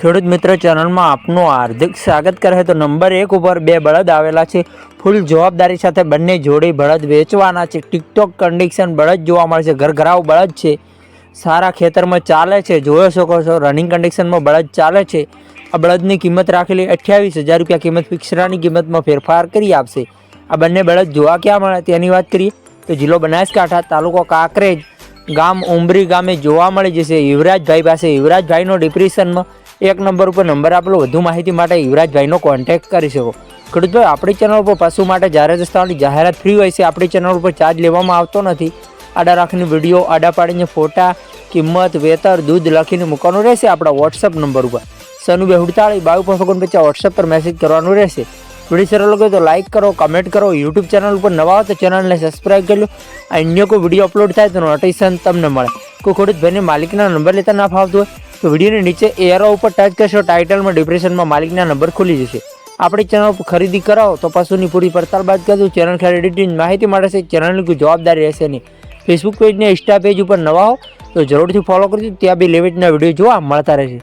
ખેડૂત મિત્ર ચેનલમાં આપનું હાર્દિક સ્વાગત કરે તો નંબર એક ઉપર બે બળદ આવેલા છે. ફૂલ જવાબદારી સાથે બંને જોડી બળદ વેચવાના છે. ટિકટોક કન્ડિશન બળદ જોવા મળે છે. ઘરઘરાવ બળદ છે. સારા ખેતરમાં ચાલે છે. જોઈ શકો છો રનિંગ કન્ડિશનમાં બળદ ચાલે છે. આ બળદની કિંમત રાખેલી અઠ્યાવીસ હજાર રૂપિયા કિંમત ફિક્સરાની કિંમતમાં ફેરફાર કરી આપશે. આ બંને બળદ જોવા ક્યાં મળે તેની વાત કરીએ તો જિલ્લો બનાસકાંઠા, તાલુકો કાંકરેજ ગામ ઉમરી ગામે જોવા મળી જશે. યુવરાજભાઈ પાસે. યુવરાજભાઈનો ડિપ્રેશનમાં એક નંબર ઉપર નંબર આપેલો. વધુ માહિતી માટે યુવરાજભાઈનો કોન્ટેક્ટ કરી શકો. ખેડૂતભાઈ, આપણી ચેનલ ઉપર પશુ માટે જાહેર રસ્તાની જાહેરાત ફ્રી હોય છે. આપણી ચેનલ ઉપર ચાર્જ લેવામાં આવતો નથી. આડા રાખીને વીડિયો આડા પાડીને ફોટા, કિંમત, વેતર, દૂધ લખીને મૂકવાનું રહેશે આપણા વોટ્સઅપ નંબર ઉપર. સનુ બેહુડતાળી બાયુ પાંચ પછી વોટ્સઅપ પર મેસેજ કરવાનું રહેશે. વીડિયો સરળ લાગે તો લાઇક કરો કમેન્ટ કરો યુટ્યુબ ચેનલ ઉપર નવા હો તો ચેનલને સબસ્ક્રાઈબ કરી લો. અન્ય કોઈ વીડિયો અપલોડ થાય તો નોટિફિકેશન તમને મળે. કોઈ ખેડૂત ભાઈને માલિકના નંબર લેતા ના ફાવતું હોય તો વિડીયોની નીચે એરો ઉપર ટચ કરશો ટાઇટલમાં ડિપ્રેશનમાં માલિકના નંબર ખુલી જશે. આપણી ચેનલ ખરીદી કરાવો તો પશુની પૂરી પડતાલ બાદ કરજો. ચેનલ ખેર એડિટિંગ માહિતી માટે છે ચેનલની કોઈ જવાબદારી રહેશે નહીં. ફેસબુક પેજને ઇન્સ્ટા પેજ ઉપર નવા હો, તો જરૂરથી ફોલો કરજો, ત્યાં બી લેવેટના વીડિયો જોવા મળતા રહેશે.